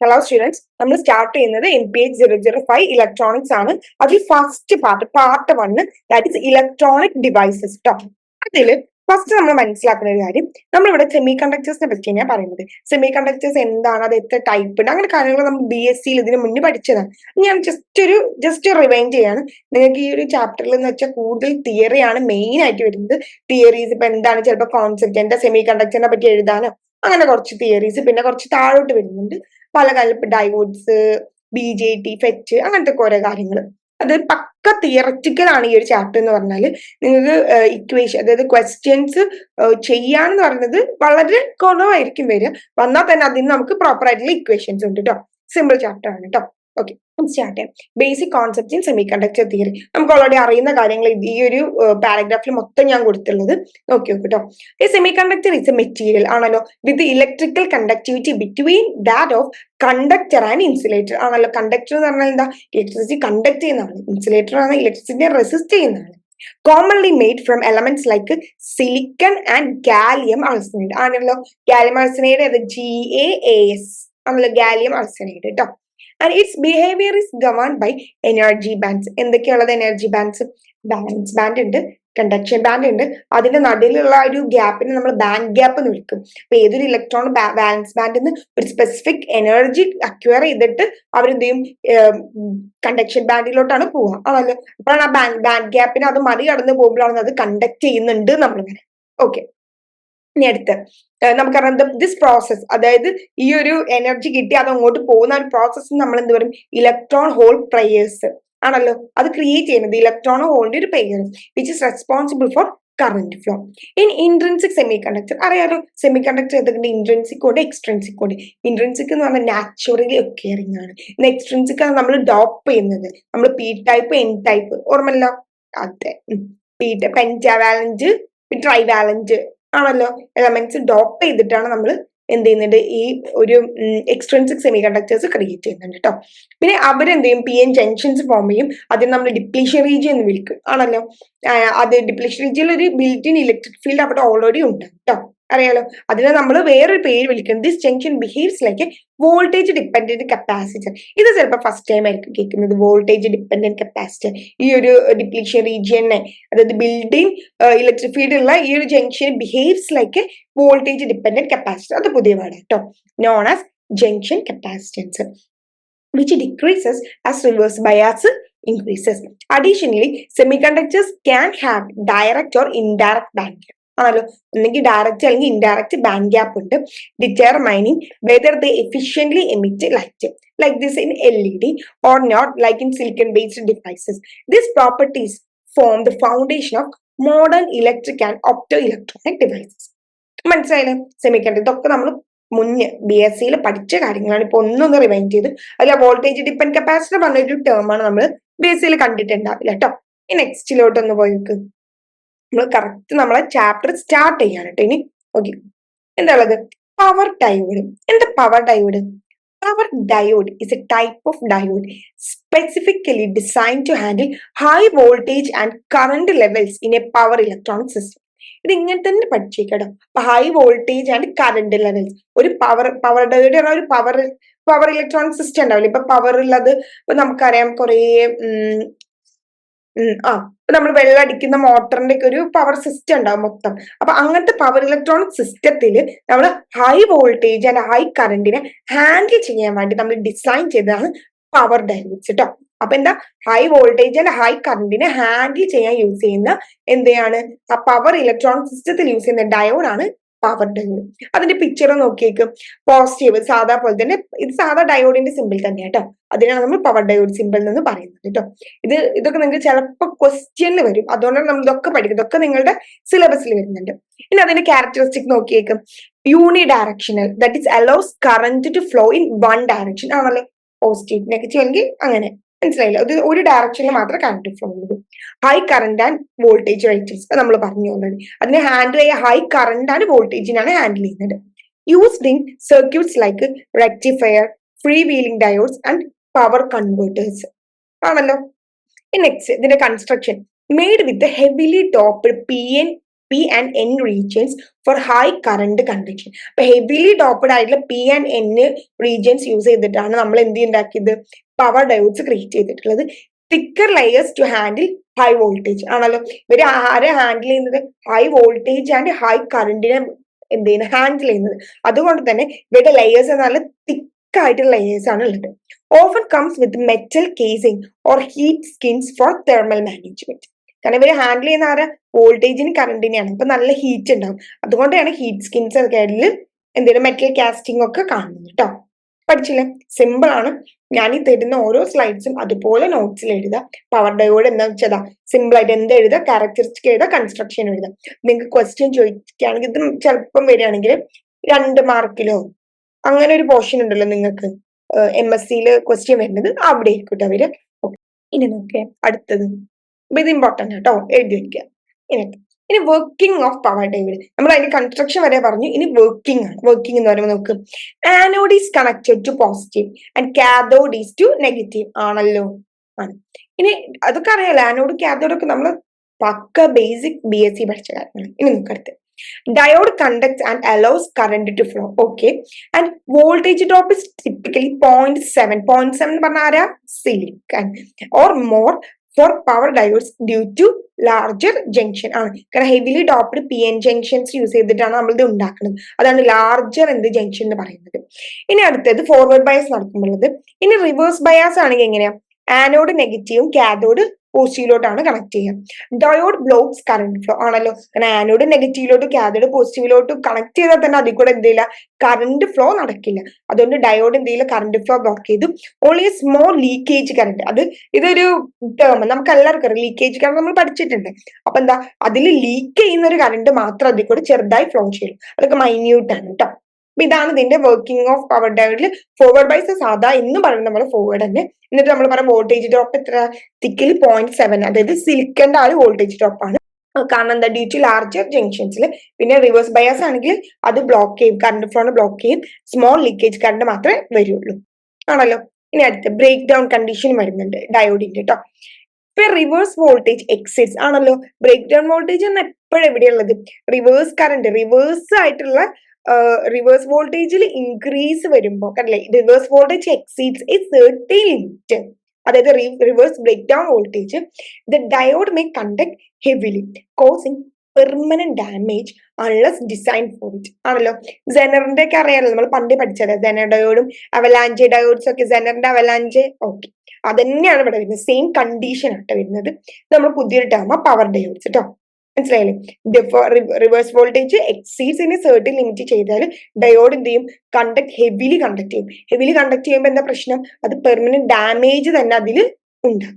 Hello students നമ്മൾ start ചെയ്യുന്നത് M P H zero zero five electronics ആണ്. അതിൽ first part part one that is electronic devices കേട്ടോ അതിൽ ഫസ്റ്റ് നമ്മൾ മനസ്സിലാക്കുന്ന ഒരു കാര്യം നമ്മളിവിടെ സെമി കണ്ടക്ടേഴ്സിനെ പറ്റി ഞാൻ പറയുന്നത്. സെമി കണ്ടക്ടേഴ്സ് എന്താണ് അത് എത്ര ടൈപ്പ് ഉണ്ട് അങ്ങനെ കാര്യങ്ങൾ നമ്മൾ ബി എസ് സിയിൽ ഇതിന് മുന്നേ പഠിച്ചതാണ്. ഞാൻ ജസ്റ്റ് ഒരു ജസ്റ്റ് റിവൈൻഡ് ചെയ്യാണ്. നിങ്ങൾക്ക് ഈ ഒരു ചാപ്റ്ററിൽ എന്ന് വെച്ചാൽ കൂടുതൽ തിയറിയാണ് മെയിൻ ആയിട്ട് വരുന്നത്. തിയറീസ് ഇപ്പൊ എന്താണ് ചിലപ്പോൾ കോൺസെപ്റ്റ് എന്താ സെമി കണ്ടക്ടറിനെ പറ്റി എഴുതാനോ അങ്ങനെ കുറച്ച് തിയറീസ് പിന്നെ കുറച്ച് താഴോട്ട് വരുന്നുണ്ട്. പല കാലം diodes B J T FET അങ്ങനത്തെ കുറെ കാര്യങ്ങൾ അത് പക്ക തിയററ്റിക്കൽ ആണ് ഈ ഒരു ചാപ്റ്റർ എന്ന് പറഞ്ഞാൽ നിങ്ങൾക്ക് ഇക്വേഷൻ അതായത് ക്വസ്റ്റ്യൻസ് ചെയ്യാന്ന് പറയുന്നത് വളരെ കുറവായിരിക്കും വരിക. വന്നാൽ തന്നെ അതിന് നമുക്ക് പ്രോപ്പർ ആയിട്ടുള്ള ഇക്വേഷൻസ് ഉണ്ട് കേട്ടോ സിമ്പിൾ ചാപ്റ്റർ ആണ് കേട്ടോ ഓക്കെ സ്റ്റാർട്ട് ചെയ്യാം basic concept in semiconductor theory നമുക്ക് ഓൾറെഡി അറിയുന്ന കാര്യങ്ങൾ ഈ ഒരു പാരഗ്രാഫിൽ മൊത്തം ഞാൻ കൊടുത്തിട്ടുള്ളത്. നോക്കി നോക്ക് കേട്ടോ ഈ semiconductor is a material ആണല്ലോ? With electrical conductivity between that of conductor and insulator ആണല്ലോ? കണ്ടക്ടർ എന്ന് പറഞ്ഞാൽ എന്താ? ഇലക്ട്രിസിറ്റി കണ്ടക്ട് ചെയ്യുന്നതാണ്. ഇൻസുലേറ്റർ ആണ് ഇലക്ട്രിസിറ്റിനെ റെസിസ്റ്റ് ചെയ്യുന്നതാണ്. Commonly made from elements like silicon and gallium arsenide ആണല്ലോ? ഗാലിയം ആൾസിനൈഡ് അത് ജി എ എസ് ആണല്ലോ? ഗാലിയം ആൾസിനൈഡ് കേട്ടോ and its behaviour is govern by energy bands എന്തൊക്കെയുള്ളത് energy bands valence band ഉണ്ട് conduction band ഉണ്ട്. അതിന്റെ നടുവിലുള്ള ഒരു ഗ്യാപ്പിനെ നമ്മൾ ബാൻഡ് ഗ്യാപ്പ് എന്ന് വിളിക്കും. അപ്പൊ ഏതൊരു ഇലക്ട്രോൺ ബാലൻസ് ബാൻഡിൽ നിന്ന് ഒരു സ്പെസിഫിക് എനർജി അക്വയർ ചെയ്തിട്ട് അവരെന്ത് ചെയ്യും? കണ്ടക്ഷൻ ബാൻഡിലോട്ടാണ് പോവുക. ആണല്ലോ അപ്പോഴാണ് ആ ബാൻഡ് ബാൻഡ് ഗ്യാപ്പിനെ അത് മറികടന്ന് പോകുമ്പോഴാണ് അത് കണ്ടക്ട് ചെയ്യുന്നുണ്ട് നമ്മളിങ്ങനെ ഓക്കെ ഇനി അടുത്ത് നമുക്കറിയാം ദിസ് പ്രോസസ് അതായത് ഈ ഒരു എനർജി കിട്ടി അത് അങ്ങോട്ട് പോകുന്ന ഒരു പ്രോസസ്സ് നമ്മൾ എന്ത് പറയും? ഇലക്ട്രോൺ ഹോൾ പ്രയേഴ്സ് ആണല്ലോ? അത് ക്രിയേറ്റ് ചെയ്യുന്നത്. ഇലക്ട്രോൺ ഹോളിന്റെ ഒരു pair which is responsible for current flow in intrinsic semiconductor അറിയാലോ? സെമി കണ്ടക്ടർ എന്തൊക്കെ ഇൻട്രൻസിക് ഉണ്ട് എക്സ്ട്രൻസിക് ഉണ്ട് ഇൻട്രൻസിക് എന്ന് പറഞ്ഞാൽ നാച്ചുറലി ഒക്കെയറിങ് ആണ്. എക്സ്ട്രൻസിക് ആണ് നമ്മൾ ഡോപ്പ് ചെയ്യുന്നത്. നമ്മൾ പി ടൈപ്പ് എൻ ടൈപ്പ് ഓർമ്മല്ലോ അതെ. പി ടൈപ്പ് പെന്റാവാലന്റ് ട്രൈവാലന്റ് ആണല്ലോ? എലമെന്റ്സ് ഡോപ്പ് ചെയ്തിട്ടാണ് നമ്മൾ എന്ത് ചെയ്യുന്നുണ്ട് ഈ ഒരു എക്സ്ട്രൻസിക് സെമി കണ്ടക്ടേഴ്സ് ക്രിയേറ്റ് ചെയ്യുന്നുണ്ട് കേട്ടോ പിന്നെ അവരെന്ത് ചെയ്യും പി എൻ ജംഗ്ഷൻസ് ഫോം ചെയ്യും. അതിന് നമ്മൾ ഡിപ്ലീഷൻ റീജിയൻ എന്ന് വിളിക്കും. ആണല്ലോ? അത് ഡിപ്ലീഷൻ റീജിയനിൽ ഒരു ബിൽറ്റ് ഇൻ ഇലക്ട്രിക് ഫീൽഡ് അവിടെ ഓൾറെഡി ഉണ്ട് കേട്ടോ അറിയാലോ? അതിനെ നമ്മൾ വേറൊരു പേര് വിളിക്കുന്നത് this junction behaves like a voltage dependent capacitor ഇത് ചിലപ്പോൾ ഫസ്റ്റ് ടൈം ആയിരിക്കും കേൾക്കുന്നത്. വോൾട്ടേജ് ഡിപ്പെൻഡന്റ് കപ്പാസിറ്റർ ഈ ഒരു ഡിപ്ലീഷൻ റീജിയനെ അതായത് ബിൽഡിംഗ് ഇലക്ട്രിക് ഫീൽഡ് ഉള്ള ഈ ഒരു junction behaves like a voltage dependent capacitor അത് പുതിയ വേർഡ് കേട്ടോ. Known as junction capacitance which decreases as reverse bias increases. Additionally, semiconductors can have direct or indirect band gap. ആണല്ലോ? ഒന്നെങ്കിൽ direct അല്ലെങ്കിൽ indirect band gap ഉണ്ട്. Determining whether the efficiently emit light L E D or not like in silicon based devices this properties form the foundation of modern electric and optoelectronic devices മനസ്സിലായില്ലേ? Semi ഇതൊക്കെ നമ്മൾ മുന്നേ B S സിയിൽ പഠിച്ച കാര്യങ്ങളാണ്. ഇപ്പൊ ഒന്നൊന്ന് റിമൈൻഡ് ചെയ്ത്. അതിൽ വോൾട്ടേജ് ഡിപ്പെൻഡ് കപ്പാസിറ്റർ പറഞ്ഞൊരു ടേം ആണ് നമ്മൾ ബി എസ് സിയിൽ കണ്ടിട്ടുണ്ടാവില്ല കേട്ടോ ഈ നെക്സ്റ്റിലോട്ടൊന്ന് പോയി നോക്ക്. നമ്മൾ കറക്റ്റ് നമ്മളെ ചാപ്റ്റർ സ്റ്റാർട്ട് ചെയ്യാണ് കേട്ടോ ഇനി. ഓക്കെ എന്താ ഉള്ളത്? പവർ ഡയോഡ് എന്താ power diode power diode is a type of diode specifically design to handle high voltage and current levels in a power electronic system ഇത് ഇങ്ങനെ തന്നെ പഠിച്ചേക്കട്ടോ അപ്പൊ high voltage and current levels ഒരു power power diode ഒരു power power electronic system ഉണ്ടാവില്ല? ഇപ്പൊ power ഉള്ളത് ഇപ്പൊ നമുക്കറിയാം കുറേ ആ നമ്മൾ വെള്ളം അടിക്കുന്ന മോട്ടറിന്റെ ഒക്കെ ഒരു പവർ സിസ്റ്റം ഉണ്ടാവും മൊത്തം. അപ്പൊ അങ്ങനത്തെ പവർ ഇലക്ട്രോണിക് സിസ്റ്റത്തിൽ നമ്മൾ ഹൈ വോൾട്ടേജ് ആൻഡ് ഹൈ കറണ്ടിനെ ഹാൻഡിൽ ചെയ്യാൻ വേണ്ടി നമ്മൾ ഡിസൈൻ ചെയ്തതാണ് പവർ ഡയോഡ്സ് കേട്ടോ അപ്പൊ എന്താ? ഹൈ വോൾട്ടേജ് ആൻഡ് ഹൈ കറണ്ടിനെ ഹാൻഡിൽ ചെയ്യാൻ യൂസ് ചെയ്യുന്ന എന്തെയാണ്? ആ പവർ ഇലക്ട്രോണിക് സിസ്റ്റത്തിൽ യൂസ് ചെയ്യുന്ന ഡയോഡാണ് പവർ ഡയോഡ് അതിന്റെ പിക്ചർ നോക്കിയേക്കും. പോസിറ്റീവ് സാധാ പോലെ തന്നെ ഇത് സാധാ ഡയോഡിന്റെ സിമ്പിൾ തന്നെ കേട്ടോ അതിനാണ് നമ്മൾ പവർ ഡയോഡ് സിമ്പിൾ എന്ന് പറയുന്നത് കേട്ടോ ഇത് ഇതൊക്കെ നിങ്ങൾക്ക് ചിലപ്പോൾ ക്വസ്റ്റ്യനിൽ വരും. അതുകൊണ്ടാണ് നമ്മൾ ഇതൊക്കെ പഠിക്കുന്നത്. ഇതൊക്കെ നിങ്ങളുടെ സിലബസിൽ വരുന്നുണ്ട്. ഇനി അതിന്റെ characteristic നോക്കിയേക്കും. Unidirectional that is allows current to flow in one direction ആണല്ലോ? പോസിറ്റീവ് നെഗറ്റീവ് അല്ലെങ്കിൽ അങ്ങനെ. മനസ്സിലായില്ല. ഇത് ഒരു ഡയറക്ഷനിൽ മാത്രമേ കറണ്ട് ഫ്ലോ ഉള്ളൂ. High current and voltage ratings നമ്മൾ പറഞ്ഞു ഓൾറെഡി അതിനെ ഹാൻഡിൽ ചെയ്യുക ഹൈ കറണ്ട് ആൻഡ് വോൾട്ടേജിനാണ് ഹാൻഡിൽ ചെയ്യുന്നത്. Used in circuits like rectifier free wheeling diodes and power converters ആണല്ലോ? നെക്സ്റ്റ് ഇതിന്റെ construction made with heavily doped P N P and N regions for high current conduction അപ്പൊ heavily doped ആയിട്ടുള്ള P and N regions use ചെയ്തിട്ടാണ് നമ്മൾ എന്ത് ഉണ്ടാക്കിയത് power diodes create ചെയ്തിട്ടുള്ളത്. Thicker layers to handle high voltage ആണല്ലോ? ഇവർ ആരെ ഹാൻഡിൽ ചെയ്യുന്നത്? ഹൈ വോൾട്ടേജ് ആൻഡ് ഹൈ കറണ്ടിനെ എന്ത് ചെയ്യുന്നത്? ഹാൻഡിൽ ചെയ്യുന്നത്. അതുകൊണ്ട് തന്നെ ഇവരുടെ ലെയേഴ്സ് എന്നാൽ തിക്ക് ആയിട്ടുള്ള ലെയേഴ്സ് ആണ് ഉള്ളത്. Often comes with metal casing or heat sinks for thermal management കാരണം ഇവർ ഹാൻഡിൽ ചെയ്യുന്ന ആരെ? വോൾട്ടേജിന് കറണ്ടിനെയാണ് ഇപ്പൊ നല്ല ഹീറ്റ് ഉണ്ടാവും. അതുകൊണ്ടാണ് ഹീറ്റ് സ്കിൻസ് ഒക്കെ എന്തെങ്കിലും മെറ്റൽ കാസ്റ്റിംഗ് ഒക്കെ കാണുന്നത് കേട്ടോ പഠിച്ചില്ലേ? സിമ്പിൾ ആണ്. ഞാൻ ഈ തരുന്ന ഓരോ സ്ലൈഡ്സും അതുപോലെ നോട്ട്സിൽ എഴുതുക. പവർ ഡയോഡ് എന്താ വെച്ചതാ. സിമ്പിൾ ആയിട്ട് എന്ത് എഴുതുക? ക്യാരക്ടറിസ്റ്റിക് എഴുതുക കൺസ്ട്രക്ഷൻ എഴുതുക. നിങ്ങൾക്ക് ക്വസ്റ്റ്യൻ ചോദിക്കുകയാണെങ്കിൽ ഇത് ചിലപ്പം വരികയാണെങ്കിൽ രണ്ട് മാർക്കിലോ അങ്ങനെ ഒരു പോർഷൻ ഉണ്ടല്ലോ നിങ്ങൾക്ക്. എം എസ് സിയിൽ ക്വസ്റ്റ്യൻ വരുന്നത് അവിടെ ആയിരിക്കും അവർ. ഇനി നോക്കേ അടുത്തത്. ഇത് ഇമ്പോർട്ടന്റ് കേട്ടോ എഴുതി വെക്കുക. ഇനി ഇനി വർക്കിംഗ് ഓഫ് പവർ ഡയോഡ് നമ്മൾ അതിന്റെ കൺസ്ട്രക്ഷൻ വരെ പറഞ്ഞു. ഇനി വർക്കിംഗ് ആണ്. വർക്കിംഗ് എന്ന് പറയുമ്പോൾ നമുക്ക് anode is connected to positive and cathode is to negative ആണല്ലോ. ആണ്. ഇനി അതൊക്കെ അറിയാലോ. ആനോഡ് കാഥോഡ് ഒക്കെ നമ്മൾ പക്ക ബേസിക് ബി എസ് സി പഠിച്ച കാര്യങ്ങളാണ്. ഇനി നമുക്ക് അടുത്ത്. Diode conduct and allows current to flow okay and voltage drop is typically point seven point seven പറഞ്ഞ ആരാ? Silicon or more for power diodes due to larger junction ആണ്. കാരണം heavily doped P N junctions use ചെയ്തിട്ടാണ് നമ്മൾ ഇത് ഉണ്ടാക്കുന്നത്. അതാണ് larger എന്ത് ജംഗ്ഷൻ എന്ന് പറയുന്നത്. ഇനി അടുത്തത് ഫോർവേഡ് ബയസ് നടക്കുമ്പോഴത് ഇനി റിവേഴ്സ് ബയാസ് ആണെങ്കിൽ എങ്ങനെയാ? ആനോഡ് നെഗറ്റീവും കാഥോഡ് പോസിറ്റീവിലോട്ടാണ് കണക്ട് ചെയ്യുക ഡയോഡ് ബ്ലോക്സ് കറണ്ട് ഫ്ലോ ആണല്ലോ. കാരണം ആനോഡ് നെഗറ്റീവിലോട്ട് കാഥോഡ് പോസിറ്റീവിലോട്ട് കണക്ട് ചെയ്താൽ തന്നെ അതിൽ കൂടെ എന്തില്ല കറണ്ട് ഫ്ലോ നടക്കില്ല. അതുകൊണ്ട് ഡയോഡ് എന്തെങ്കിലും കറണ്ട് ഫ്ലോ ബ്ലോക്ക് ചെയ്തു. ഓൺലി സ്മോൾ ലീക്കേജ് കറണ്ട് അത് ഇതൊരു ടേം നമുക്ക് എല്ലാവർക്കും ലീക്കേജ് കറണ്ട് നമ്മൾ പഠിച്ചിട്ടുണ്ട്. അപ്പൊ എന്താ? അതിൽ ലീക്ക് ചെയ്യുന്ന ഒരു കറണ്ട് മാത്രം അതിൽ കൂടെ ചെറുതായി ഫ്ലോ ചെയ്യും അതൊക്കെ മൈന്യൂട്ട് കേട്ടോ അപ്പൊ ഇതാണ് ഇതിന്റെ വർക്കിംഗ് ഓഫ് പവർ ഡയോഡിൽ ഫോർവേഡ് ബൈസ് സാധാ എന്ന് പറയുന്ന നമ്മൾ ഫോർവേഡ് തന്നെ. എന്നിട്ട് നമ്മൾ പറയാം വോൾട്ടേജ് ഡ്രോപ്പ് എത്ര? തിക്കിൽ പോയിന്റ് സെവൻ അതായത് സിലിക്കന്റെ ആ ഒരു വോൾട്ടേജ് ഡ്രോപ്പ് ആണ്. കാരണം എന്താ? ഡ്യൂ ടു ലാർജർ ജംഗ്ഷൻസിൽ പിന്നെ റിവേഴ്സ് ബയാസ് ആണെങ്കിൽ അത് ബ്ലോക്ക് ചെയ്യും. കറണ്ട് ഫ്ലോണ് ബ്ലോക്ക് ചെയ്യും. സ്മോൾ ലീക്കേജ് കറണ്ട് മാത്രമേ വരുള്ളൂ. ആണല്ലോ? ഇനി അടുത്ത ബ്രേക്ക് ഡൗൺ കണ്ടീഷൻ വരുന്നുണ്ട് ഡയോഡിന്റെ കേട്ടോ ഇപ്പൊ റിവേഴ്സ് വോൾട്ടേജ് എക്സിറ്റ്സ് ആണല്ലോ? ബ്രേക്ക് ഡൗൺ വോൾട്ടേജ് എന്ന് എപ്പോഴും എവിടെയുള്ളത് റിവേഴ്സ് കറണ്ട് റിവേഴ്സ് ആയിട്ടുള്ള റിവേഴ്സ് വോൾട്ടേജിൽ ഇൻക്രീസ് വരുമ്പോൾ അല്ലേ reverse voltage exceeds a thirty limit അതായത് reverse breakdown voltage the diode may conduct heavily causing permanent damage unless design for it ആണല്ലോ? ജെനറിന്റെ ഒക്കെ അറിയാമല്ലോ നമ്മൾ പണ്ട് പഠിച്ചത്. ജെനർ ഡയോഡും അവലാഞ്ചെ ഡയോഡ്സ് ഒക്കെ. ജെനറിന്റെ അവലാഞ്ചെ ഓക്കെ അതന്നെയാണ് ഇവിടെ വരുന്നത്. സെയിം കണ്ടീഷൻ ആയിട്ട് വരുന്നത്. നമ്മൾ പുതിയൊരു ടേമ പവർ ഡയോഡ്സ് കേട്ടോ മനസ്സിലായില്ലേ? റിവേഴ്സ് വോൾട്ടേജ് എക്സീഡ്സ് ഇനി സെർട്ടിൻ ലിമിറ്റ് ചെയ്താൽ ഡയോഡ് എന്ത് ചെയ്യും? കണ്ടക്ട് ഹെവിലി കണ്ടക്ട് ചെയ്യും. ഹെവിലി കണ്ടക്ട് ചെയ്യുമ്പോൾ എന്താ പ്രശ്നം? അത് പെർമനന്റ് ഡാമേജ് തന്നെ അതിൽ ഉണ്ട്.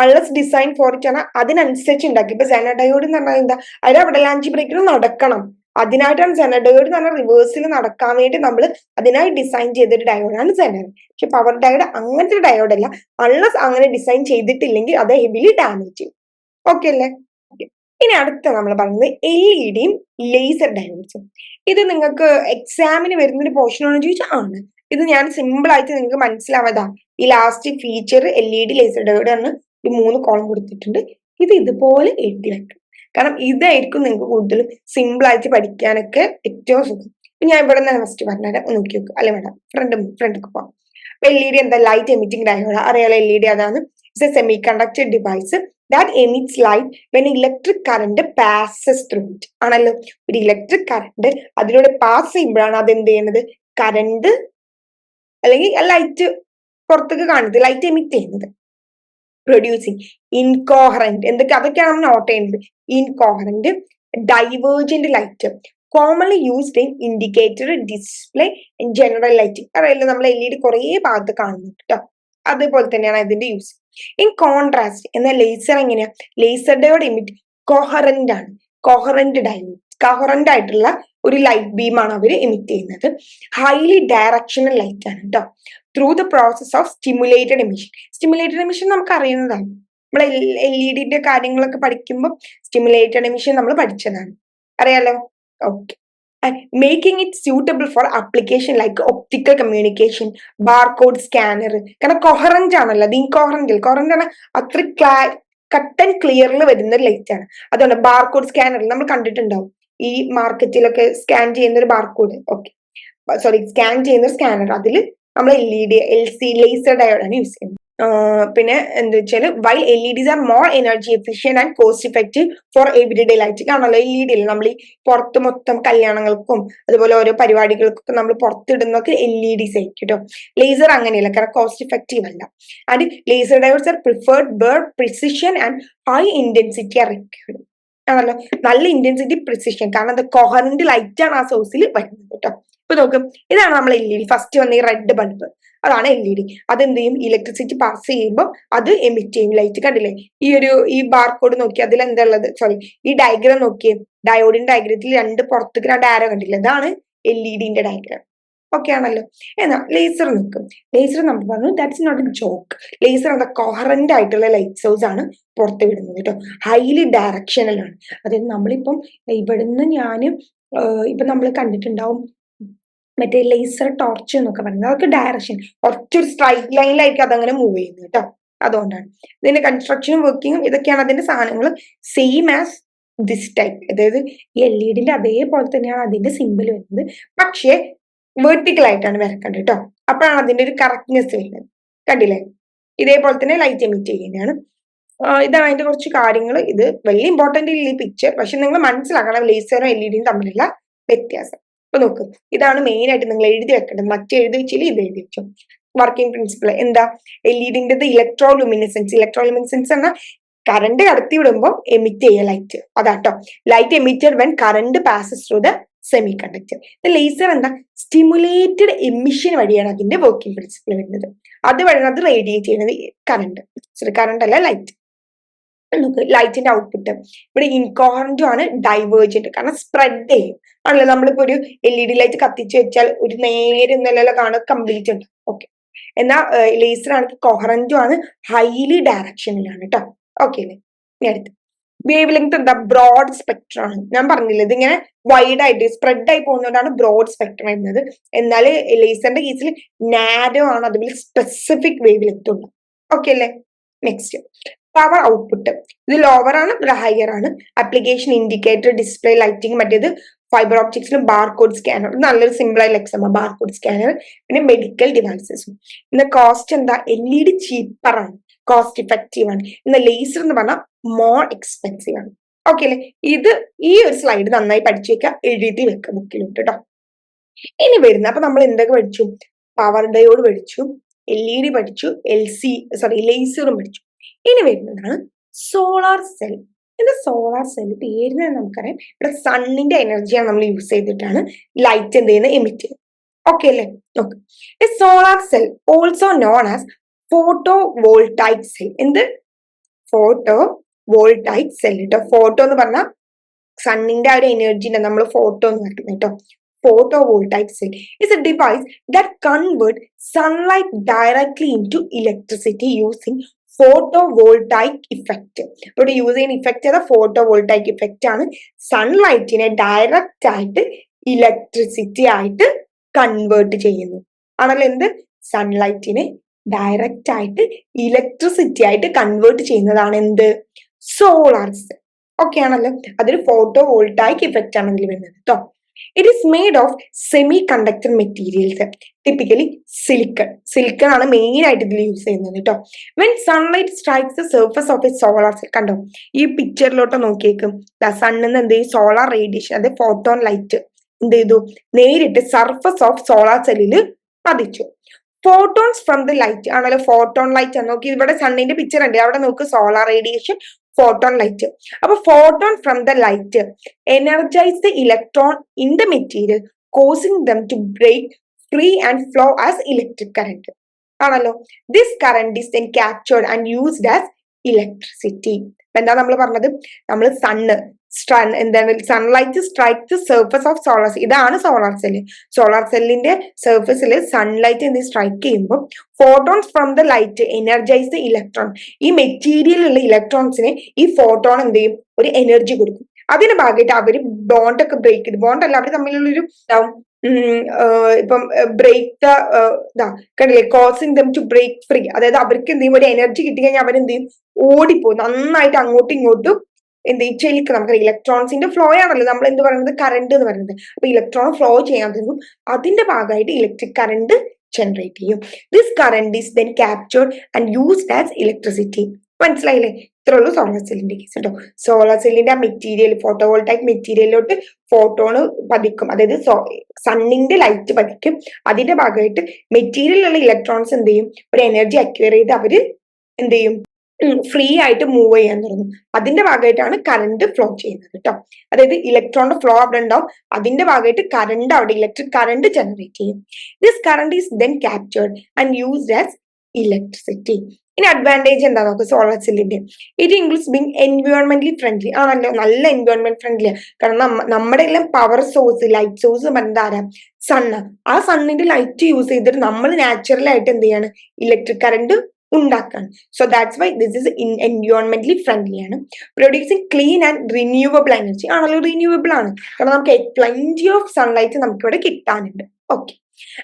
അൺലസ് ഡിസൈൻ ഫോർ ഇറ്റ് ആണ്. അതിനനുസരിച്ച് ഉണ്ടാക്കി. ഇപ്പൊ സെനഡയോഡ് എന്ന് പറഞ്ഞാൽ എന്താ? അതിൽ അവിടെ ലാഞ്ച് ബ്രേക്കിൽ നടക്കണം. അതിനായിട്ടാണ് സെനഡയോഡ് എന്ന് പറഞ്ഞാൽ റിവേഴ്സിൽ നടക്കാൻ വേണ്ടി നമ്മൾ അതിനായി ഡിസൈൻ ചെയ്തൊരു ഡയോഡാണ് സെനഡ് പക്ഷെ പവർ ഡയോഡ് അങ്ങനത്തെ ഒരു ഡയോഡല്ല അൺലസ് അങ്ങനെ ഡിസൈൻ ചെയ്തിട്ടില്ലെങ്കിൽ അത് ഹെവിലി ഡാമേജ് ചെയ്യും. ഓക്കെ അല്ലേ? ഇനി അടുത്ത നമ്മൾ പറയുന്നത് എൽ ഇ ഡിയും ലേസർ ഡയോഡ്സും ഇത് നിങ്ങൾക്ക് എക്സാമിന് വരുന്ന ഒരു പോർഷൻ ആണെന്ന് ചോദിച്ചാൽ ആണ്. ഇത് ഞാൻ സിമ്പിൾ ആയിട്ട് നിങ്ങൾക്ക് മനസ്സിലാവാതാ. ഈ last feature L E D laser diode ആണ് ഈ മൂന്ന് കോളം കൊടുത്തിട്ടുണ്ട്. ഇത് ഇതുപോലെ എഴുതി വെക്കും. കാരണം ഇതായിരിക്കും നിങ്ങൾക്ക് കൂടുതലും സിമ്പിൾ ആയിട്ട് പഠിക്കാനൊക്കെ ഏറ്റവും സുഖം. ഞാൻ ഇവിടെ നിന്ന് ഫസ്റ്റ് പറഞ്ഞുതരാം. നോക്കി നോക്കും. അല്ലെ വേണ്ട ഫ്രണ്ട് ഫ്രണ്ടൊക്കെ പോവാം. എൽ ഇ ഡി എന്താ? ലൈറ്റ് എമിറ്റിംഗ് ഡയോഡ് അറിയാലോ എൽ ഇ ഡി അതാണ്. It's a semiconductor device that emits light when electric current passes through it ആണല്ലോ? ഒരു ഇലക്ട്രിക് കറണ്ട് അതിലൂടെ പാസ് ചെയ്യുമ്പോഴാണ് അത് എന്ത് ചെയ്യുന്നത്? കറണ്ട് അല്ലെങ്കിൽ ലൈറ്റ് പുറത്തേക്ക് കാണുന്നത് ലൈറ്റ് എമിറ്റ് ചെയ്യുന്നത്. പ്രൊഡ്യൂസിങ് ഇൻകോഹറന്റ് എന്തൊക്കെ അതൊക്കെയാണ് നോട്ട് ചെയ്യുന്നത്. Incoherent divergent light commonly used in indicator display general lighting അറിയില്ല നമ്മൾ എൽ ഇ ഡി കുറേ ഭാഗത്ത് കാണുന്നുണ്ട് കേട്ടോ അതുപോലെ തന്നെയാണ് ഇതിന്റെ യൂസ് ഇൻ കോൺട്രാസ്റ്റ് എന്നാൽ ലേസർ എങ്ങനെയാ? ഡയോഡ് എമിറ്റ് കോഹറന്റ് ആണ്. കോഹറന്റ് ഡയോഡ് കോഹറന്റ് ആയിട്ടുള്ള ഒരു ലൈറ്റ് ബീമാണ് അവർ എമിറ്റ് ചെയ്യുന്നത്. ഹൈലി ഡയറക്ഷണൽ ലൈറ്റ് ആണ് കേട്ടോ through the process of stimulated emission stimulated emission നമുക്ക് അറിയുന്നതാണ് നമ്മൾ എൽ ഇ ഡിന്റെ കാര്യങ്ങളൊക്കെ പഠിക്കുമ്പോൾ സ്റ്റിമുലേറ്റഡ് എമിഷൻ നമ്മൾ പഠിച്ചതാണ്. അറിയാലോ? Okay making it suitable for application like optical communication, barcode scanner. കാരണം കൊഹറന്റ് ആണല്ലോ അത് ഇൻകോഹറന്റ് കൊഹറന്റ് ആണ് അത്ര ക്ലാ കട്ട് ആൻഡ് ക്ലിയറിൽ വരുന്ന ഒരു ലൈറ്റ് ആണ്. അതുകൊണ്ട് ബാർകോഡ് സ്കാനറിൽ നമ്മൾ കണ്ടിട്ടുണ്ടാവും. ഈ മാർക്കറ്റിലൊക്കെ സ്കാൻ ചെയ്യുന്ന ഒരു ബാർകോഡ് ഓക്കെ സോറി സ്കാൻ ചെയ്യുന്ന സ്കാനർ അതിൽ നമ്മൾ L E D L C laser ഡയോഡാണ് use ചെയ്യുന്നത്. പിന്നെ എന്താ വെച്ചാൽ why L E Ds are more energy efficient and cost effective for every day light കാണല്ലോ എൽ ഇ ഡിയിൽ നമ്മൾ ഈ പുറത്ത് മൊത്തം കല്യാണങ്ങൾക്കും അതുപോലെ ഓരോ പരിപാടികൾക്കൊക്കെ നമ്മൾ പുറത്തിടുന്നൊക്കെ എൽ ഇ ഡിസ് ആയിരിക്കും കേട്ടോ ലേസർ അങ്ങനെയല്ല കാരണം കോസ്റ്റ് ഇഫക്റ്റീവ് അല്ല. And laser diodes are preferred where precision and high intensity are required ആണല്ലോ? നല്ല ഇന്റൻസിറ്റി പ്രിസിഷൻ കാരണം അത് കൊഹറിന്റെ ലൈറ്റ് ആണ് ആ സോഴ്സിൽ വരുന്നത് കേട്ടോ ഇപ്പൊ നോക്കും ഇതാണ് നമ്മൾ എൽ ഇ ഡി ഫസ്റ്റ് വന്ന ഈ റെഡ് ബൾബ് അതാണ് എൽ ഇ ഡി അതെന്ത് ചെയ്യും ഇലക്ട്രിസിറ്റി പാസ് ചെയ്യുമ്പോൾ അത് എമിറ്റ് ചെയ്യും. ലൈറ്റ് കണ്ടില്ലേ? ഈ ഒരു ഈ ബാർകോഡ് നോക്കി അതിൽ എന്താ ഉള്ളത് സോറി ഈ ഡയഗ്രാം നോക്കിയേ. ഡയോഡിന്റെ ഡയഗ്രത്തിൽ രണ്ട് പുറത്തേക്ക് രണ്ട് ആരോ കണ്ടില്ലേ അതാണ് എൽ ഇ ഡിന്റെ ഡയഗ്രാം ഓക്കെ ആണല്ലോ. എന്നാ ലേസർ നിൽക്കും ലേസർ നമ്മൾ പറഞ്ഞു that's not a joke laser അത് കോഹറന്റ് ആയിട്ടുള്ള ലൈറ്റ് സോഴ്സ് ആണ് പുറത്ത് വിടുന്നത് കേട്ടോ. ഹൈലി ഡയറക്ഷനലാണ് അതായത് നമ്മളിപ്പം ഇവിടുന്ന് ഞാൻ ഇപ്പൊ നമ്മൾ കണ്ടിട്ടുണ്ടാവും മറ്റേ ലേസർ ടോർച്ച് എന്നൊക്കെ പറയുന്നത്. അതൊക്കെ ഡയറക്ഷൻ ഒറ്റൊരു സ്ട്രൈറ്റ് ലൈനിലായിരിക്കും അതങ്ങനെ മൂവ് ചെയ്യുന്നത് കേട്ടോ അതുകൊണ്ടാണ്. ഇതിന്റെ കൺസ്ട്രക്ഷനും വർക്കിങ്ങും ഇതൊക്കെയാണ് അതിന്റെ സാധനങ്ങൾ. സെയിം ആസ് ദിസ് ടൈപ്പ് അതായത് എൽ ഇ ഡിന്റെ അതേപോലെ തന്നെയാണ് അതിന്റെ സിമ്പിൾ വരുന്നത്. പക്ഷേ വെർട്ടിക്കൽ ആയിട്ടാണ് വരക്കേണ്ടത് കേട്ടോ അപ്പോഴാണ് അതിന്റെ ഒരു കറക്റ്റ്നെസ് വരുന്നത്. കണ്ടില്ലേ? ഇതേപോലെ തന്നെ ലൈറ്റ് എമിറ്റ് ചെയ്യുന്നതാണ്. ഇതാണ് അതിന്റെ കുറച്ച് കാര്യങ്ങൾ. ഇത് വലിയ ഇമ്പോർട്ടന്റ് ഇല്ല ഈ പിക്ചർ പക്ഷെ നിങ്ങൾ മനസ്സിലാക്കണം ലേസറും എൽ ഇ ഡിയും തമ്മിലുള്ള വ്യത്യാസം. അപ്പൊ നോക്ക് ഇതാണ് മെയിൻ ആയിട്ട് നിങ്ങൾ എഴുതി വെക്കേണ്ടത്. മറ്റേ എഴുതി വെച്ചില്ല ഇത് എഴുതി വെച്ചു. വർക്കിംഗ് പ്രിൻസിപ്പിൾ എന്താ? എല്ലിന്റെ ഇലക്ട്രോ ലുമിനിസെൻസ് ഇലക്ട്രോ ലുമിനിസെൻസ് എന്ന കറണ്ട് കടത്തി വിടുമ്പോൾ എമിറ്റ് ചെയ്യുക light അതാട്ടോ light emitted when current passes through the semiconductor laser എന്താ? സ്റ്റിമുലേറ്റഡ് എമിഷൻ വഴിയാണ് അതിന്റെ വർക്കിംഗ് പ്രിൻസിപ്പിൾ വരുന്നത്. അത് വഴിയാണ് അത് റേഡിയേറ്റ് ചെയ്യുന്നത് കറണ്ട് സോറി കറണ്ട് അല്ല ലൈറ്റ് നോക്ക് ലൈറ്റിന്റെ ഔട്ട്പുട്ട് ഇവിടെ ഇൻകോഹറന്റും ആണ് ഡൈവേർജന്റ് കാരണം സ്പ്രെഡ് ചെയ്യും. ആണല്ലോ? നമ്മളിപ്പോ ഒരു എൽ ഇ ഡി ലൈറ്റ് കത്തിച്ചു വെച്ചാൽ ഒരു നേരെ നിലയിലെ കാണുക കംപ്ലീറ്റ് ഉണ്ട്. ഓക്കെ എന്നാൽ ലേസർ ആണെങ്കിൽ കോഹറന്റും ആണ് ഹൈലി ഡയറക്ഷനിലാണ് കേട്ടോ ഓക്കെ അല്ലേ? ഇനി അടുത്ത്. വേവ് ലെങ്ത് എന്താ? ബ്രോഡ് സ്പെക്ട്രം ആണ്. ഞാൻ പറഞ്ഞില്ല ഇതിങ്ങനെ വൈഡ് ആയിട്ട് സ്പ്രെഡ് ആയി പോകുന്നതുകൊണ്ടാണ് ബ്രോഡ് സ്പെക്ട്രം വരുന്നത്. എന്നാൽ ലേസറിന്റെ കേസിൽ നാരോ ആണ് അതുപോലെ സ്പെസിഫിക് വേവ് ലെങ്ത് ഉണ്ട്. ഓക്കെ അല്ലേ? നെക്സ്റ്റ് പവർ ഔട്ട്പുട്ട് ഇത് ലോവർ ആണ് ഇത് ഹയർ ആണ്. ആപ്ലിക്കേഷൻ ഇൻഡിക്കേറ്റർ ഡിസ്പ്ലേ ലൈറ്റിംഗ് മറ്റേത് ഫൈബർ ഓപ്റ്റിക്സിലും ബാർകോഡ് സ്കാനർ നല്ലൊരു സിമ്പിൾ ആയ ബാർ ബാർകോഡ് സ്കാനർ പിന്നെ മെഡിക്കൽ ഡിവൈസസും ഇന്ന് കോസ്റ്റ് എന്താ? എൽ ഇ ഡി ചീപ്പർ ആണ്. കോസ്റ്റ് ഇഫക്റ്റീവ് ആണ്. ഇന്ന് ലേസർ എന്ന് പറഞ്ഞാൽ മോർ എക്സ്പെൻസീവ് ആണ്. ഓക്കെ അല്ലേ? ഇത് ഈ ഒരു സ്ലൈഡ് നന്നായി പഠിച്ചു വെക്കുക എഴുതി വെക്കുക ബുക്കിലോട്ട് കേട്ടോ ഇനി വരുന്ന അപ്പൊ നമ്മൾ എന്തൊക്കെ പഠിച്ചു? പവർ ഡയോഡ് പഠിച്ചു. എൽ ഇ ഡി പഠിച്ചു. എൽ സി സോറി ലേസറും പഠിച്ചു. ഇനി വരുന്നതാണ് സോളാർ സെൽ ഇത് സോളാർ സെൽ പേരിന് നമുക്കറിയാം. ഇവിടെ സണ്ണിന്റെ എനർജിയാണ് നമ്മൾ യൂസ് ചെയ്തിട്ടാണ് ലൈറ്റ് എന്ത് ചെയ്യുന്നത്? എമിറ്റ് ചെയ്യുന്നത്. ഓക്കെ അല്ലേ? നോക്ക്. Solar cell also known as photovoltaic cell എന്ത്? ഫോട്ടോ വോൾട്ടൈക് സെൽ കേട്ടോ ഫോട്ടോ എന്ന് പറഞ്ഞാൽ സണ്ണിന്റെ ആ ഒരു എനർജിനെ നമ്മൾ ഫോട്ടോ എന്ന് പറയുന്നത് കേട്ടോ. Photovoltaic cell is a device that convert sunlight directly into electricity electricity using photovoltaic effect ഇവിടെ യൂസ് ചെയ്യുന്ന ഇഫക്റ്റ് ഏതാ? ഫോട്ടോ വോൾട്ടൈക് ഇഫക്റ്റ് ആണ് സൺലൈറ്റിനെ ഡയറക്റ്റ് ആയിട്ട് ഇലക്ട്രിസിറ്റി ആയിട്ട് കൺവേർട്ട് ചെയ്യുന്നു. ആണല്ലോ എന്ത്? സൺലൈറ്റിനെ ഡയറക്റ്റ് ആയിട്ട് ഇലക്ട്രിസിറ്റി ആയിട്ട് കൺവേർട്ട് ചെയ്യുന്നതാണ് എന്ത്? സോളാർ സെൽ ഓക്കെ ആണല്ലോ. അതൊരു ഫോട്ടോ വോൾട്ടായിക് ഇഫക്റ്റ് ആണ് ഇതിൽ വരുന്നത് കേട്ടോ it is made of semiconductor materials typically silicon silicon ആണ് മെയിൻ ആയിട്ട് ഇതിൽ യൂസ് ചെയ്യുന്നത് കേട്ടോ when sunlight strikes the surface of a solar cell കണ്ടോ? ഈ പിക്ചറിലോട്ട് നോക്കിയേക്കും. സണ്ണിൽ നിന്ന് എന്ത് ചെയ്യും? സോളാർ റേഡിയേഷൻ അതായത് ഫോട്ടോൺ ലൈറ്റ് എന്ത് ചെയ്തു? നേരിട്ട് സർഫസ് ഓഫ് സോളാർ സെല്ലിൽ പതിച്ചു. ഫോട്ടോൺസ് ഫ്രം ദ ലൈറ്റ് ആണല്ലോ ഫോട്ടോൺ ലൈറ്റ് ആണ് നോക്കി ഇവിടെ സണ്ണിന്റെ പിക്ചർ ഉണ്ട് അവിടെ നോക്ക് സോളാർ റേഡിയേഷൻ ഫോട്ടോൺ ലൈറ്റ് അപ്പൊ photon from the light energise the electron in the material causing them to break free and flow as electric current. ആണല്ലോ? This current is then captured and used as electricity എന്താ നമ്മൾ പറഞ്ഞത്? നമ്മൾ sun എന്താണ്? Sunlight strike the surface of solar cell ഇതാണ് solar cell solar സെല്ലിന്റെ സർഫസിൽ sunlight എന്ത് സ്ട്രൈക്ക് ചെയ്യുമ്പോൾ photons from the light energise the electron ഈ മെറ്റീരിയലുള്ള ഇലക്ട്രോൺസിന് ഈ ഫോട്ടോൺ എന്ത് ചെയ്യും? ഒരു എനർജി കൊടുക്കും. അതിന്റെ ഭാഗമായിട്ട് അവർ ബോണ്ട് ഒക്കെ ബ്രേക്ക് ചെയ്ത് ബോണ്ട് അല്ല അവർ തമ്മിലുള്ളൊരു ഇപ്പം ബ്രേക്ക് ദ ഇതാ കണ്ടില്ലേ? Causing them to break free അതായത് അവർക്ക് എന്ത് ചെയ്യും? ഒരു എനർജി കിട്ടി കഴിഞ്ഞാൽ അവരെന്ത് ചെയ്യും? ഓടിപ്പോകും നന്നായിട്ട് അങ്ങോട്ടും ഇങ്ങോട്ടും എന്ത് ഈ ചെലിക്ക് നമുക്ക് ഇലക്ട്രോൺസിന്റെ ഫ്ലോ ആണല്ലോ. നമ്മൾ എന്ത് പറയുന്നത്? കറണ്ട് എന്ന് പറയുന്നത്. അപ്പൊ ഇലക്ട്രോൺ ഫ്ലോ ചെയ്യാൻ തരും അതിന്റെ ഭാഗമായിട്ട് ഇലക്ട്രിക് കറണ്ട് ജനറേറ്റ് ചെയ്യും. This current is then captured and used as electricity മനസ്സിലായില്ലേ? ഇത്രേ ഉള്ളൂ സോളാർ സെല്ലിന്റെ കേസ് കേട്ടോ സോളാർ സെല്ലിന്റെ ആ മെറ്റീരിയൽ ഫോട്ടോവോൾട്ടായിക് മെറ്റീരിയലിലോട്ട് ഫോട്ടോണ് പതിക്കും. അതായത് സണ്ണിന്റെ ലൈറ്റ് പതിക്കും. അതിന്റെ ഭാഗമായിട്ട് മെറ്റീരിയലിലുള്ള ഇലക്ട്രോൺസ് എന്ത് ചെയ്യും? ഒരു എനർജി അക്വയർ ചെയ്ത് അവർ എന്ത് ചെയ്യും? ഫ്രീ ആയിട്ട് മൂവ് ചെയ്യാൻ തുടങ്ങും. അതിന്റെ ഭാഗമായിട്ടാണ് കറണ്ട് ഫ്ലോ ചെയ്യുന്നത് കേട്ടോ അതായത് ഇലക്ട്രോണിന്റെ ഫ്ലോ അവിടെ ഉണ്ടാവും. അതിന്റെ ഭാഗമായിട്ട് കറണ്ട് അവിടെ ഇലക്ട്രിക് കറണ്ട് ജനറേറ്റ് ചെയ്യും. This current is then captured and used as electricity ഇനി അഡ്വാന്റേജ് എന്താ നോക്കുക സോളാർ സെല്ലിന്റെ ഇറ്റ് ഇൻക്ലൂസ് ബിങ് എൻവയോൺമെന്റലി ഫ്രണ്ട്ലി ആണല്ലോ നല്ല എൻവയോൺമെന്റ് ഫ്രണ്ട്ലി കാരണം നമ്മുടെ എല്ലാം പവർ സോഴ്സ് ലൈറ്റ് സോഴ്സ് ആരാ? സണ്ണ് ആ. സണ്ണിന്റെ ലൈറ്റ് യൂസ് ചെയ്തിട്ട് നമ്മൾ നാച്ചുറൽ ആയിട്ട് എന്ത് ചെയ്യാണ്? Electric current ഉണ്ടാക്കാണ് so that's why this is എൻവയോൺമെന്റലി friendly ആണ്. Producing clean and renewable energy ആണല്ലോ റിന്യൂവബിൾ ആണ്. കാരണം നമുക്ക് പ്ലന്റി ഓഫ് സൺലൈറ്റ് നമുക്ക് ഇവിടെ കിട്ടാനുണ്ട്. Okay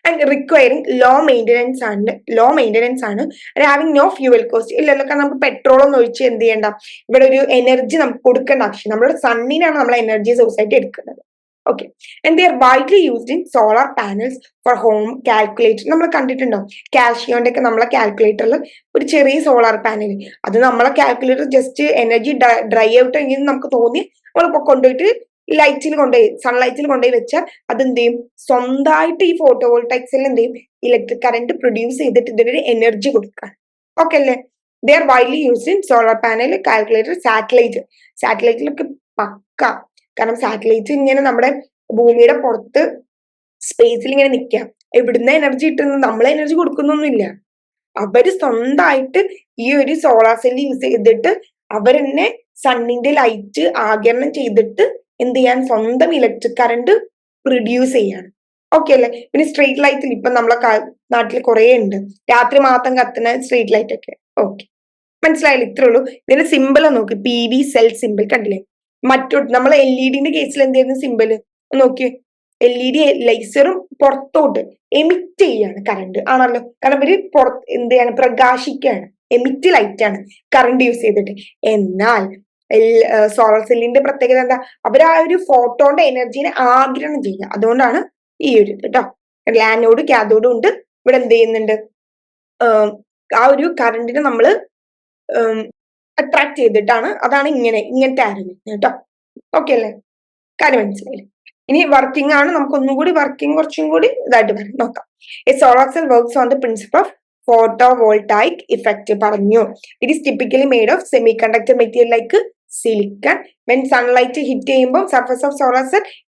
and requiring low maintenance ആണ്. ലോ മെയിന്റനൻസ് ആണ്. ഹാവിങ് നോ ഫ്യൂവൽ കോസ്റ്റ് ഇല്ലല്ലോ കാരണം നമുക്ക് പെട്രോൾ ഒന്നും ഒഴിച്ച് എന്ത് ചെയ്യണ്ട. ഇവിടെ ഒരു എനർജി നമുക്ക് കൊടുക്കേണ്ട ആവശ്യം നമ്മുടെ സണ്ണിനാണ് നമ്മൾ എനർജി സോഴ്സ് ആയിട്ട് എടുക്കുന്നത് okay and they are widely used in solar panels for home calculator നമ്മൾ കണ്ടിട്ടുണ്ടോ? കാൽഷ്യോന്റെ ഒക്കെ നമ്മളെ കാൽക്കുലേറ്ററിൽ ഒരു ചെറിയ സോളാർ പാനൽ അത് നമ്മളെ calculator just energy dry out എങ്കിൽ നമുക്ക് തോന്നി. നമ്മൾ കൊണ്ടുപോയിട്ട് ലൈറ്റിൽ കൊണ്ടുപോയി സൺലൈറ്റിൽ കൊണ്ടുപോയി വെച്ചാൽ അത് എന്ത് ചെയ്യും? സ്വന്തമായിട്ട് ഈ ഫോട്ടോ വോൾട്ടൈക്സിൽ എന്ത് ചെയ്യും? ഇലക്ട്രിക് കറന്റ് പ്രൊഡ്യൂസ് ചെയ്തിട്ട് ഇതിനൊരു എനർജി കൊടുക്കാൻ ഓക്കെ അല്ലേ? They are widely used in solar panel calculator satellite സാറ്റലൈറ്റിലൊക്കെ പക്ക കാരണം സാറ്റലൈറ്റ് ഇങ്ങനെ നമ്മുടെ ഭൂമിയുടെ പുറത്ത് സ്പേസിൽ ഇങ്ങനെ നിൽക്കാം എവിടുന്ന എനർജി കിട്ടുന്നത്? നമ്മളെ എനർജി കൊടുക്കുന്നൊന്നുമില്ല. അവർ സ്വന്തമായിട്ട് ഈ ഒരു സോളാർ സെല്ല് യൂസ് ചെയ്തിട്ട് അവരെന്നെ സണ്ണിന്റെ ലൈറ്റ് ആകിരണം ചെയ്തിട്ട് എന്ത് ചെയ്യാൻ സ്വന്തം ഇലക്ട്രിക് കറണ്ട് പ്രൊഡ്യൂസ് ചെയ്യാണ്. ഓക്കെ അല്ലേ? പിന്നെ സ്ട്രീറ്റ് ലൈറ്റിൽ ഇപ്പൊ നമ്മളെ നാട്ടിൽ കുറെ ഉണ്ട്. രാത്രി മാത്രം കത്തുന്ന സ്ട്രീറ്റ് ലൈറ്റ് ഒക്കെ. ഓക്കെ മനസ്സിലായില്ല? ഇത്രേ ഉള്ളൂ. ഇതിന്റെ സിമ്പിൾ നോക്ക്. പി വി സെൽ സിമ്പിൾ കണ്ടില്ലേ? മറ്റു നമ്മൾ എൽ ഇ ഡിന്റെ കേസിൽ എന്തായിരുന്നു സിമ്പിൾ നോക്കിയേ. എൽ ഇ ഡി ലൈസറും പുറത്തോട്ട് എമിറ്റ് ചെയ്യാണ് കറണ്ട് ആണല്ലോ? കാരണം ഇവർ പുറത്ത് എന്ത് ചെയ്യാണ് പ്രകാശിക്കാണ് എമിറ്റ് ലൈറ്റ് ആണ് കറണ്ട് യൂസ് ചെയ്തിട്ട്. എന്നാൽ സോളാർ സെല്ലിന്റെ പ്രത്യേകത എന്താ? അവർ ആ ഒരു ഫോട്ടോന്റെ എനർജീനെ ആഗിരണം ചെയ്യുക. അതുകൊണ്ടാണ് ഈ ഒരു കേട്ടോ ലാനോഡ് കാഥോഡും ഉണ്ട്. ഇവിടെ എന്ത് ചെയ്യുന്നുണ്ട് ആ ഒരു കറണ്ടിനെ നമ്മൾ അട്രാക്ട് ചെയ്തിട്ടാണ് അതാണ് ഇങ്ങനെ ഇങ്ങനത്തെ ആരോഗ്യം കേട്ടോ. ഓക്കെ അല്ലേ? കാര്യം മനസ്സിലായില്ലേ? ഇനി വർക്കിംഗ് ആണ് നമുക്ക് ഒന്നും കൂടി വർക്കിംഗ് കുറച്ചും കൂടി ഇതായിട്ട് പറയാം. നോക്കാം. A solar cell works on the principle of photovoltaic effect പറഞ്ഞു. It is typically made of semiconductor material like silicon when sunlight hit ചെയ്യുമ്പോൾ surface of solar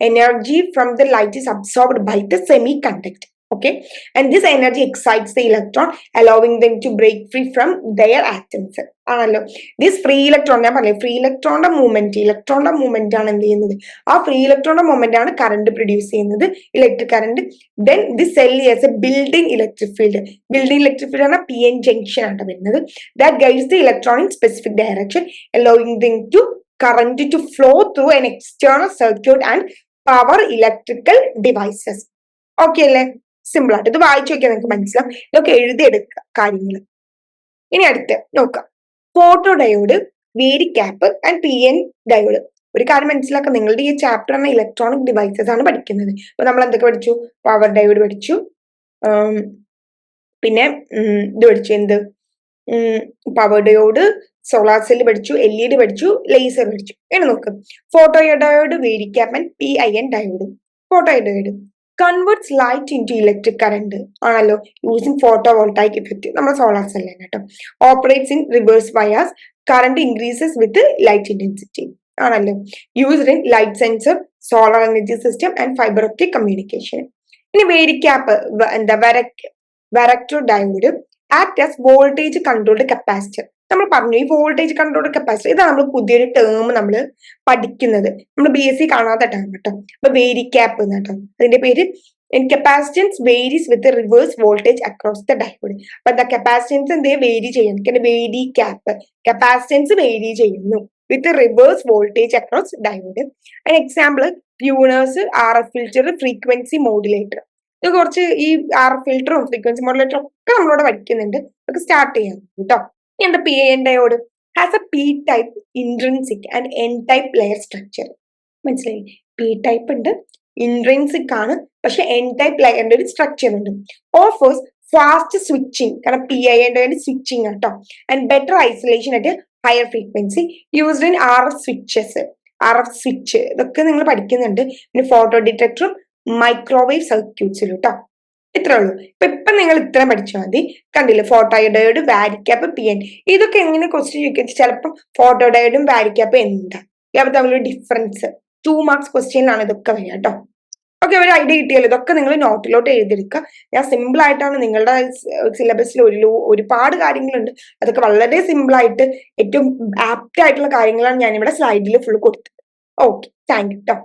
energy from the light is absorbed by the semi semiconductor. Okay, and this energy excites the electron, allowing them to break free from their atoms. ആണല്ലോ? This free electron ഞാൻ പറഞ്ഞു free ഇലക്ട്രോണിന്റെ movement ഇലക്ട്രോണിന്റെ movement ആണ് എന്ത് ചെയ്യുന്നത്? ആ free ഇലക്ട്രോണിന്റെ മൂവ്മെന്റ് ആണ് കറണ്ട് പ്രൊഡ്യൂസ് ചെയ്യുന്നത് electric current then the cell as a building electric field building electric field ആണ് പി എൻ ജംഗ്ഷൻ ആണ് വരുന്നത്. That guides the electron in specific direction allowing thing to current to flow through an external circuit and power electrical devices okay അല്ലേ? Simple ആയിട്ട്. ഇത് വായിച്ചു നോക്കിയാൽ നിങ്ങൾക്ക് മനസ്സിലാവും. ഇതൊക്കെ എഴുതിയെടുക്കുക കാര്യങ്ങൾ ഇനി അടുത്ത് നോക്കാം. Photo diode varicap and P N diode ഒരു കാര്യം മനസ്സിലാക്കാം. നിങ്ങളുടെ ഈ ചാപ്റ്റർ എന്ന ഇലക്ട്രോണിക് ഡിവൈസസ് ആണ് പഠിക്കുന്നത്. ഇപ്പൊ നമ്മൾ എന്തൊക്കെ പഠിച്ചു? പവർ ഡയോഡ് പഠിച്ചു. പിന്നെ ഇത് പഠിച്ചു. എന്ത്? പവർ ഡയോഡ് സോളാർ സെല്ല് പഠിച്ചു എൽ ഇ ഡി പഠിച്ചു ലേസർ പഠിച്ചു. ഇങ്ങനെ നോക്ക്. Photo diode varicap and P I N diode photo diode converts light into electric current ആണല്ലോ യൂസിങ് ഫോട്ടോ വോൾട്ടായിക് ഇഫക്റ്റ് നമ്മുടെ സോളാർ സെല്ലാണ് കേട്ടോ. Operates in reverse bias current increases with light intensity ആണല്ലോ. Used in light sensor solar energy system and fibre optic communication ഇനി varicap എന്താ വരക് varactor diode act as voltage controlled capacitor നമ്മൾ പറഞ്ഞു ഈ voltage control capacitor ഇതാണ് നമ്മൾ പുതിയൊരു term നമ്മൾ പഠിക്കുന്നത്. നമ്മൾ ബി എസ് സി കാണാത്ത ടേം കേട്ടോ അപ്പൊ വേരി ക്യാപ്പ് കേട്ടോ. അതിന്റെ പേര് capacitance varies with reverse voltage across the diode അപ്പൊ എന്താ കപ്പാസിറ്റൻസ് എന്തേ വേരി ചെയ്യുന്നു വേരി ക്യാപ്പ് കപ്പാസിറ്റൻസ് വേരി ചെയ്യുന്നു. With reverse voltage across diode അതിന് example tuners R F filter frequency modulator ഇത് കുറച്ച് ഈ ആർ ഫിൽറ്ററും ഫ്രീക്വൻസി മോഡുലേറ്ററും ഒക്കെ നമ്മളോട് പഠിക്കുന്നുണ്ട്. നമുക്ക് സ്റ്റാർട്ട് ചെയ്യാം. കേട്ടോ. എന്താ P N diode has a P type intrinsic and N type layer structure മനസ്സിലായി? പി ടൈപ്പ് ഉണ്ട് ഇൻട്രൻസിക് ആണ് പക്ഷെ എൻ ടൈപ്പ് ലെയറിന്റെ ഒരു സ്ട്രക്ചർ ഉണ്ട്. ഓഫേഴ്സ് ഫാസ്റ്റ് സ്വിച്ചിങ് കാരണം പി ഐ എന്റെ സ്വിച്ചിങ് കേട്ടോ and better isolation at higher frequency used in R F switches R F switch ഇതൊക്കെ നിങ്ങൾ പഠിക്കുന്നുണ്ട്. പിന്നെ ഫോട്ടോ ഡിറ്റക്ടറും മൈക്രോവേവ് സർക്യൂട്ട്സിലും കേട്ടോ ഇത്രേ ഉള്ളൂ. ഇപ്പൊ ഇപ്പൊ നിങ്ങൾ ഇത്രയും പഠിച്ചാൽ മതി. കണ്ടില്ലേ? Photo diode varicap P N ഇതൊക്കെ എങ്ങനെ ക്വസ്റ്റ്യൻ ചോദിക്കുന്നത് ചിലപ്പോൾ ഫോട്ടോ ഡയോഡും വാരിക്കാപ്പ് എന്താ? അപ്പൊ തമ്മിലൊരു ഡിഫറൻസ് ടു മാർക്സ് ക്വസ്റ്റ്യനിലാണ് ഇതൊക്കെ വരിക കേട്ടോ. ഓക്കെ ഒരു ഐഡിയ കിട്ടിയല്ലോ. ഇതൊക്കെ നിങ്ങൾ നോട്ടിലോട്ട് എഴുതിയെടുക്കുക. ഞാൻ സിമ്പിൾ ആയിട്ടാണ് നിങ്ങളുടെ സിലബസിൽ ഒരു ഒരുപാട് കാര്യങ്ങളുണ്ട്. അതൊക്കെ വളരെ സിമ്പിൾ ആയിട്ട് ഏറ്റവും ആപ്റ്റ് ആയിട്ടുള്ള കാര്യങ്ങളാണ് ഞാൻ ഇവിടെ സ്ലൈഡിൽ ഫുൾ കൊടുത്തത്. ഓക്കെ താങ്ക് യു കേട്ടോ